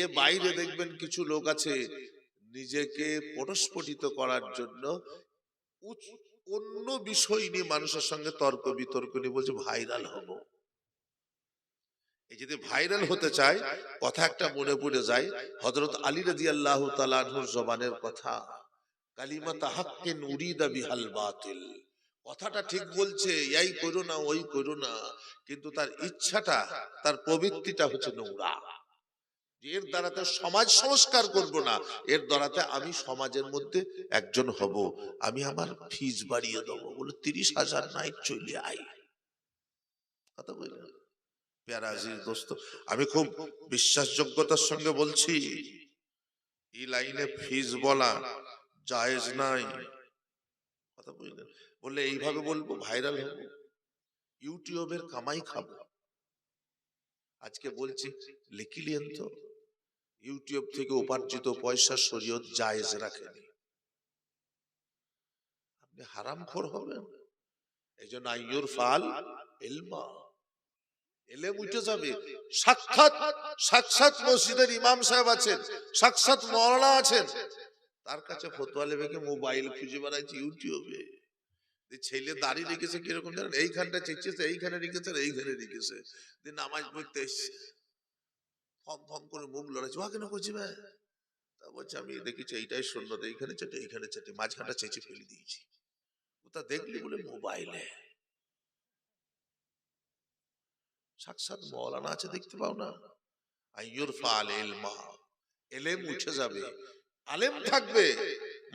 এ বাইরে দেখবেন কিছু লোক আছে নিজেকে পরস্ফুটিত করার জন্য অন্য বিষয় নিয়ে মানুষের সঙ্গে তর্ক বিতর্ক নিয়ে বলছে, ভাইরাল হব। এই যদি ভাইরাল হতে চায়, কথা একটা মনে পড়ে যায় হজরত আলী রাজি আল্লাহ জবানের কথা কালিমা তাহাক্কিন উরিদা বিহাল বাতিল। কথাটা ঠিক বলছে এই করো না, ওই করো না। কিন্তু তার ইচ্ছাটা, তার প্রবৃত্তিটা হচ্ছে নোংরা। এর দ্বারাতে সমাজ সংস্কার করব না এর দ্বারাতে আমি সমাজের মধ্যে একজন হব। আমি আমার ফিজ বাড়িয়ে দেবো বলে তিরিশ হাজার নাই চলে আই কথা বললেন? পেয়ারা দোস্ত আমি খুব বিশ্বাসযোগ্যতার সঙ্গে বলছি এই লাইনে ফিজ বলা জায়েজ নাই। কথা বুঝলেন বললে এইভাবে বলব ভাইরাল হব। ইউটিউবের কামাই খাব। আজকে বলছি লিখিলেন তো? ইউটিউব থেকে উপার্জিত পয়সা শরীয়ত জায়েজ রাখেনি। আপনি হারাম খোর হবেন। এই জন্য আইয়ুর ফাল এলমা এলে উঠে যাবে। সাক্ষাৎ সাক্ষাৎ মসজিদের ইমাম সাহেব আছেন, সাক্ষাৎ মৌলানা আছেন। তার কাছে ফতোয়া লেবেকে মোবাইল খুঁজে বেড়াইছে ইউটিউবে? ছেলে দাঁড়িয়ে রেখেছে কীরকম জানেন? এইখানটা চেঁচেছে এইখানে রেখেছে এইখানে রেখেছে। নামাজ পড়তে এসছে। ফম ফম করে মুখ লড়াইছে। ওয়া কেন করছি ভাই? তা বলছে, আমি দেখেছি, এইটাই শূন্যতা এইখানে চেটে এইখানে চেটে, মাঝখানটা চেঁচে ফেলে দিয়েছি। ওটা দেখলি বলে মোবাইলে? সাক্ষাৎ মৌলানা আছে, দেখতে পাও না? আইয়ুর ফাল এলমা এলেম উঠে যাবে। আলেম থাকবে,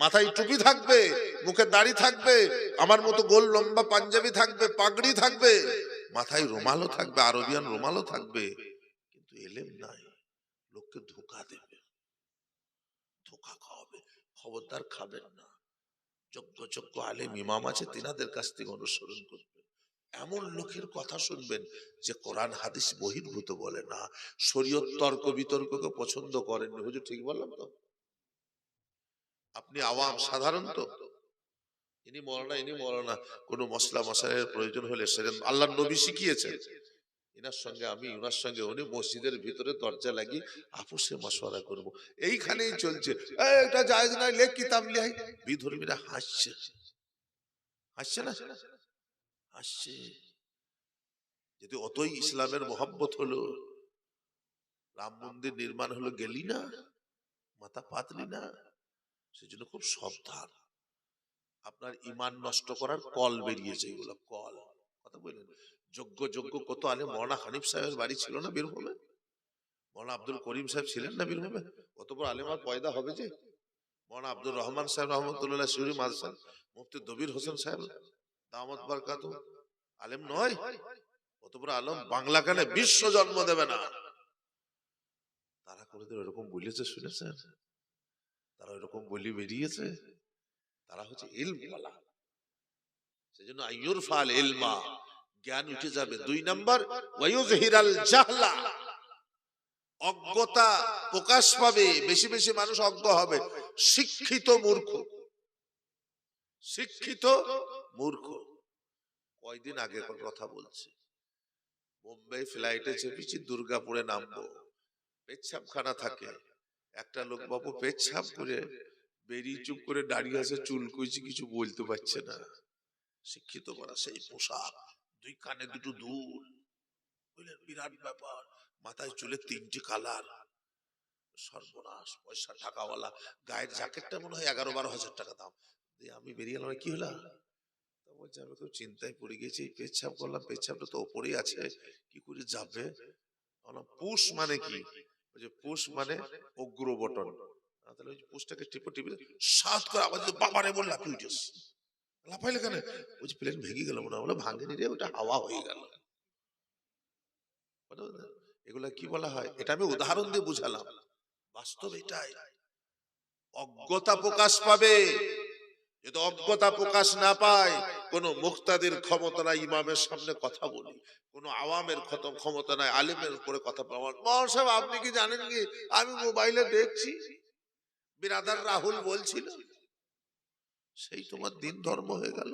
মাথায় টুপি থাকবে, মুখে দাড়ি থাকবে, আমার মতো গোল, লম্বা পাঞ্জাবি থাকবে, পাগড়ি থাকবে, মাথায় রুমালও থাকবে, আরবিয়ান রুমালও থাকবে। নাই, লোককে ধোকা দেবে। ধোকা খাওয়াবে, খবরদার খাবেন না। যোগ্য যোগ্য আলেম ইমাম আছে, তিনাদের কাছ থেকে অনুসরণ করবেন এমন লোকের কথা শুনবেন যে কোরআন, হাদিস বহির্ভূত বলে না। শরীয়ত তর্ক বিতর্ককে পছন্দ করেন হুজুর, ঠিক বললাম তো? আপনি আওয়াম সাধারণত ইনি মরনা ইনি মরনা। কোনো মশলা মশাইয়ের প্রয়োজন হলে সেরেন। আল্লাহ নবী শিখিয়েছেন। এনার সঙ্গে আমি ওনার সঙ্গে উনি মসজিদের ভিতরে দরজা লাগিয়ে আপোষে মশওয়ারা করব। এইখানেই চলছে। এটা জায়েজ নাই লেখ কিতাব লিহাই বিধর্মীরা হাসছে। হাসছে না? হাসছে যদি অতই ইসলামের মোহাব্বত হলো রাম মন্দির নির্মাণ হলো গেলি না? মাথা পাতলি না? সেজন্য খুব সাবধান। আপনার ইমান নষ্ট করার কল বেরিয়েছে এগুলো কল। কথা বললেন? যোগ্য যোগ্য কত আলে মৌলানা হানিফ সাহেবের বাড়ি ছিল না বীরভূমে? মৌলানা আব্দুল করিম সাহেব ছিলেন না বীরভূমে? কত বড় আলেমার পয়দা হবে যে? মৌলানা আব্দুল রহমান সাহেব রহমতুল্লাহ শিউরি মাদসান মুফতি দবির হোসেন সাহেব দামত বারকাত। আলেম নয়? কত বড় আলম, বাংলা কানে বিশ্ব জন্ম দেবে না। তারা কোনোদিন এরকম বলেছে শুনেছেন তারা এরকম বলি বেরিয়েছে? তারা হচ্ছে ইলমওয়ালা। সেজন্য আইয়ুর ফাল ইলমা জ্ঞান উঠে যাবে। দুই নাম্বার ওয়ায়ুজহিরাল জাহলা। অজ্ঞতা প্রকাশ পাবে। বেশি বেশি মানুষ অজ্ঞ হবে। শিক্ষিত মূর্খ। শিক্ষিত মূর্খ। কয়দিন আগে কথা বলছি। মুম্বাই ফ্লাইটে চেপেছি দুর্গাপুরে নামবো। পেচ্ছাপখানা থাকে। একটা লোক বাবু পেচ্ছাপ করে বেরিয়ে চুপ করে দাঁড়িয়ে আছে চুল কুইছি কিছু বলতে পারছে না। শিক্ষিত করা সেই পোশাক। দুই কানে দুটো দুল। বুঝলেন বিরাট ব্যাপার মাথায় চুলে তিনটি কালার। সর্বনাশ পয়সা টাকাওয়ালা গায়ের জ্যাকেটটা মনে হয় এগারো বারো হাজার টাকা দাম। দিয়ে আমি বেরিয়ে গেলাম কি হলো? তা বলছে আমি তো চিন্তায় পড়ে গেছি পেচ্ছাপ করলাম পেচ্ছাপটা তো ওপরেই আছে কি করে যাবে? বললাম, পুষ মানে কি? বলছে পুষ মানে অগ্র বটন তাহলে ওই পুষটাকে টিপে টিপে সাত করে আবার বাবারে বল লাফিয়ে উঠেস লাফাইলে কেন? বলছি প্লেন ভেঙে গেল মনে বলে, ভাঙেনি রে ওটা হাওয়া হয়ে গেল। এগুলা কি বলা হয়? এটা আমি উদাহরণ দিয়ে বুঝালাম। বাস্তব এটাই। অজ্ঞতা প্রকাশ পাবে। যদি অজ্ঞতা প্রকাশ না পায়, কোন মুক্তাদের ক্ষমতা নাই, ইমামের সামনে কথা বলি। কোন আওয়ামের ক্ষমতা নাই, আলিমের উপরে কথা বলার মহান আপনি কি জানেন কি? আমি মোবাইলে দেখছি। বিরাদার রাহুল বলছিল। সেই তোমার দিন ধর্ম হয়ে গেল।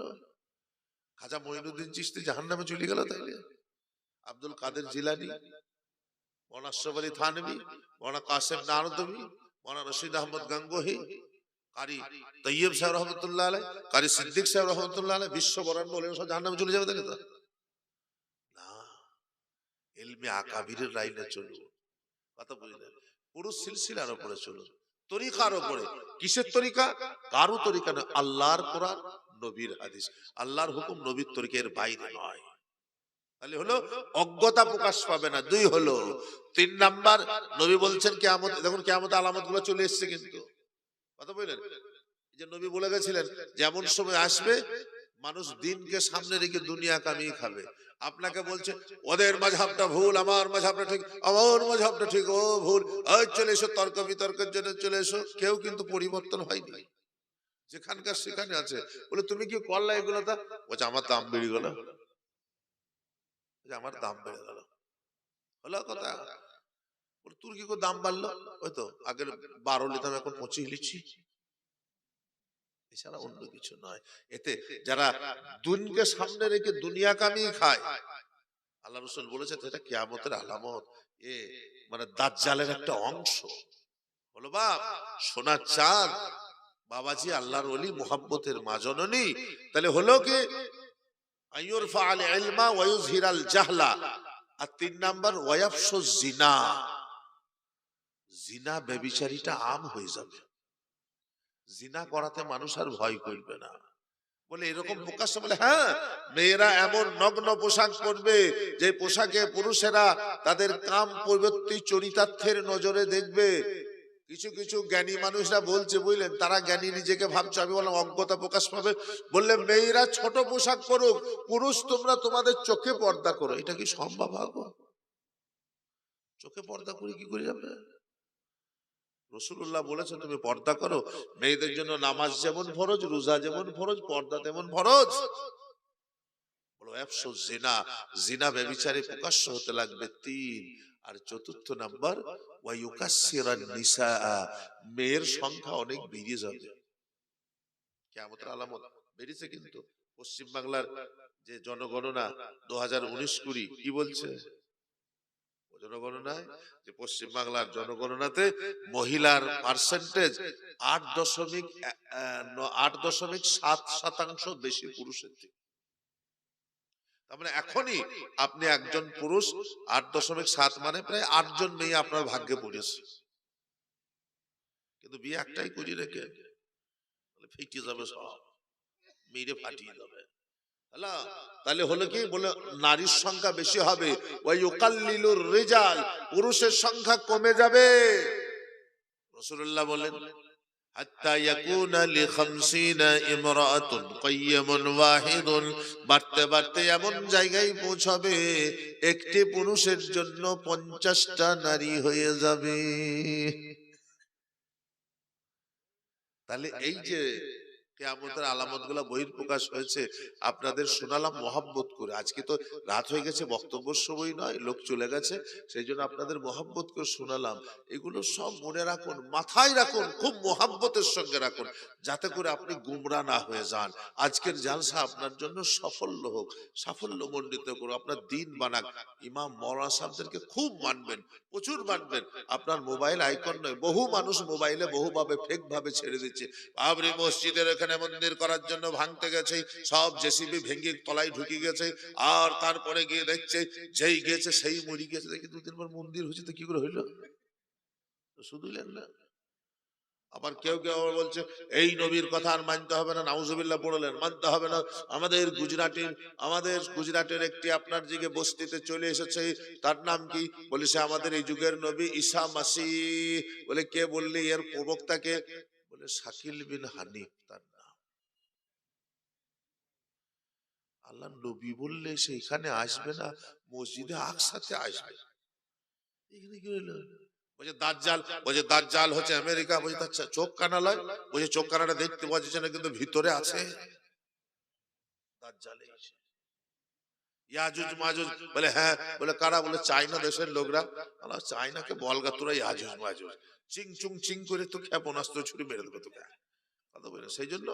খাজা মঈনুদ্দিন চিস্তি জাহান নামে চলে গেল তাইলে। আব্দুল কাদের জিলানি আশরাফ আলী থানভী মৌলানা কাসেম নারদবী মৌলানা রশিদ আহমদ গাঙ্গোহী কারি তৈয়ব সাহেব রহমতুল্লাহ আলাই কারি সিদ্দিক সাহেব রহমতুল্লাহ আলাই বিশ্ব বরান বলেন সব জাহান্নামে চলে যাবে তাহলে তো? না এলমে আকাবিরের লাইনে চলুন। কথা বুঝলেন? পুরো সিলসিলার উপরে চলুন। তরিকার উপরে। কিসের তরিকা? কারও তরিকা নয়, আল্লাহর কোরআন, নবীর হাদিস। আল্লাহর হুকুম নবীর তরিকের বাইরে নয়। তাহলে হলো, অজ্ঞতা প্রকাশ পাবে না। দুই হলো, তিন নাম্বার, নবী বলছেন কেমন দেখুন কেমন আলামতগুলো চলে এসছে কিন্তু। কথা বললেন? যে নবী বলে গেছিলেন, যেমন সময় আসবে মানুষ দিনকে সামনে রেখে দুনিয়া কামিয়ে খাবে। আপনাকে বলছে ওদের মাঝাবটা ভুল আমার মাঝাবটা ঠিক আমার মাঝাবটা ঠিক ও ভুল। চলে এসো তর্ক বিতর্কের জন্য চলে এসো। কেউ কিন্তু পরিবর্তন হয়নি। যেখানকার সেখানে আছে। বলে তুমি কি করলা এগুলো তা? বলছে আমার দাম বেড়ে গেল। আমার দাম বেড়ে গেল। হলো কথা। তোর কি দাম বাড়লো? ওই তো আগের বারো নিতাম এখন পঁচিশ লিচ্ছি এছাড়া অন্য কিছু নয়। এতে যারা দুনকে সামনে রেখে দুনিয়া কামিয়ে খায়। আল্লাহ রসুল বলেছে এটা কিয়ামতের আলামত। এ মানে দাজ্জালের একটা অংশ। বলো বাপ সোনার চাঁদ। বাবাজি আল্লাহর অলি মোহাম্মতের মা জননী তাহলে হলো কি? আইয়ুরফা আল ইলমা জাহলা। আর তিন নাম্বার ওয়ায়াফসু জিনা। জিনা। ব্যভিচারীটা আম হয়ে যাবে। জিনা করাতে মানুষ আর ভয় করবে না। বলে এরকম প্রকাশ্য বলে হ্যাঁ মেয়েরা এমন নগ্ন পোশাক পরবে যে পোশাকে পুরুষেরা তাদের কাম পরিবর্তী চরিতার্থের নজরে দেখবে। কিছু কিছু জ্ঞানী মানুষরা বলছে বুঝলেন তারা জ্ঞানী নিজেকে ভাবছে আমি বললাম অজ্ঞতা প্রকাশ পাবে? বললে মেয়েরা ছোট পোশাক পরুক পুরুষ তোমরা তোমাদের চোখে পর্দা করো এটা কি সম্ভব হবে চোখে পর্দা করে। কি করে যাবে? রসুল্লাহ বলেছেন, তুমি পর্দা করো, মেয়েদের জন্য নামাজ যেমন ফরজ, রোজা যেমন ফরজ, পর্দা তেমন ফরজ। বলো একশো জিনা জিনা ব্যবিচারে প্রকাশ্য হতে লাগবে তিন। আর চতুর্থ নাম্বার ওয়ায়ুকাসসিরান নিসা, মেয়ের সংখ্যা অনেক বেরিয়ে যাবে। কিয়ামতের আলামত বেরিয়েছে কিন্তু। পশ্চিম বাংলার যে জনগণনা, দু হাজার উনিশ কুড়ি, কি বলছে? জনগণনায়, যে পশ্চিম বাংলার জনগণনাতে মহিলার পার্সেন্টেজ আট দশমিক আট দশমিক সাত শতাংশ বেশি পুরুষের থেকে তার মানে এখনই আপনি একজন পুরুষ, আট দশমিক সাত মানে প্রায় আটজন মেয়ে আপনার ভাগ্যে পড়েছে। কিন্তু বিয়ে একটাই করি রেখে ফেটে যাবে সব। মেয়েরে ফাটিয়ে যাবে তাহলে হলো কি? বলে নারীর সংখ্যা বেশি হবে। রেজাল, পুরুষের সংখ্যা কমে যাবে। রসুল্লাহ বলেন বাড়তে বাড়তে এমন জায়গায় পৌঁছাবে, একটি পুরুষের জন্য পঞ্চাশটা নারী হয়ে যাবে। তাহলে এই যে কেয়ামতের আলামতগুলা বহির প্রকাশ হয়েছে। আপনাদের শোনালাম মহাব্বত করে। আজকে তো রাত হয়ে গেছে বক্তব্য সময় নয়, লোক চলে গেছে। সেই জন্য আপনাদের মহাব্বত করে শোনালাম। এগুলো সব মনে রাখুন, মাথায় রাখুন, খুব মহাব্বতের সঙ্গে রাখুন, যাতে করে আপনি গুমরা না হয়ে যান। আজকের জালসা আপনার জন্য সাফল্য হোক, সাফল্য মণ্ডিত করুন আপনার দিন বানাক। ইমাম মৌলানা সাহেবদেরকে খুব মানবেন, প্রচুর মানবেন। আপনার মোবাইল আইকন নয়, বহু মানুষ মোবাইলে বহুভাবে ফেক ভাবে ছেড়ে দিচ্ছে। বাবরি মসজিদের এখানে মন্দির করার জন্য ভাঙতে গেছে। সব জেসিবি ভেঙে তলায় ঢুকে গেছে। আর তারপরে গিয়ে দেখছে, যেই গেছে সেই মরি গেছে। দেখি দুদিন পর মন্দির হয়েছে তো কি করে হইল? তো শুধু না। আবার কেউ কেউ আবার বলছে, এই নবীর কথা আর মানতে হবে না, নাউজুবিল্লাহ পড়লেন, মানতে হবে না। আমাদের গুজরাটের আমাদের গুজরাটের একটি আপনার দিকে বস্তিতে চলে এসেছে। তার নাম কি? বলে সে, আমাদের এই যুগের নবী ঈসা মাসি বলে, কে বললি? এর প্রবক্তাকে বলে শাকিল বিন হানিফ তার নাম। আল্লাহ নবী বললে সে এখানে আসবে না, মসজিদে আকসাতে আসবে। এখানে কি বলছে, দাজ্জাল, বলছে হচ্ছে আমেরিকা, বলছে চা- চোখ কানা লয়। বলছে, চোখ কানাটা দেখতে পাওয়া যাচ্ছে না, কিন্তু ভিতরে আছে। দাজ্জাল। ইয়াজুজ মাজুজ বলে হ্যাঁ। বলে কারা? বলে দেশের লোকরা। বলগা তোরা ইয়াজুজ মাজুজ। চিং চুং চিং করে তো ক্ষেপণাস্ত্র ছুরি মেরে দেবে তোকে। কথা বলে সেই জন্য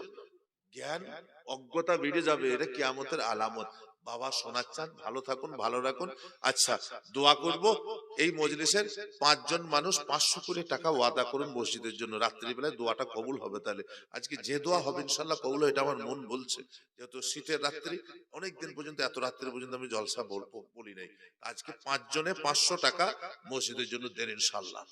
জ্ঞান অজ্ঞতা বেড়ে যাবে এটা কিয়ামতের আলামত। বাবা শোনাচ্ছেন ভালো থাকুন ভালো রাখুন। আচ্ছা দোয়া করব। এই মজলিসের পাঁচজন মানুষ পাঁচশো করে টাকা ওয়াদা করুন মসজিদের জন্য। রাত্রিবেলায় দোয়াটা কবুল হবে তাহলে। আজকে যে দোয়া হবে ইনশাল্লাহ কবুল এটা আমার মন বলছে। যেহেতু শীতের রাত্রি অনেক দিন পর্যন্ত, এত রাত্রি পর্যন্ত আমি জলসা বলব বলি নাই। আজকে পাঁচজনে পাঁচশো টাকা মসজিদের জন্য দেন ইনশাল্লাহ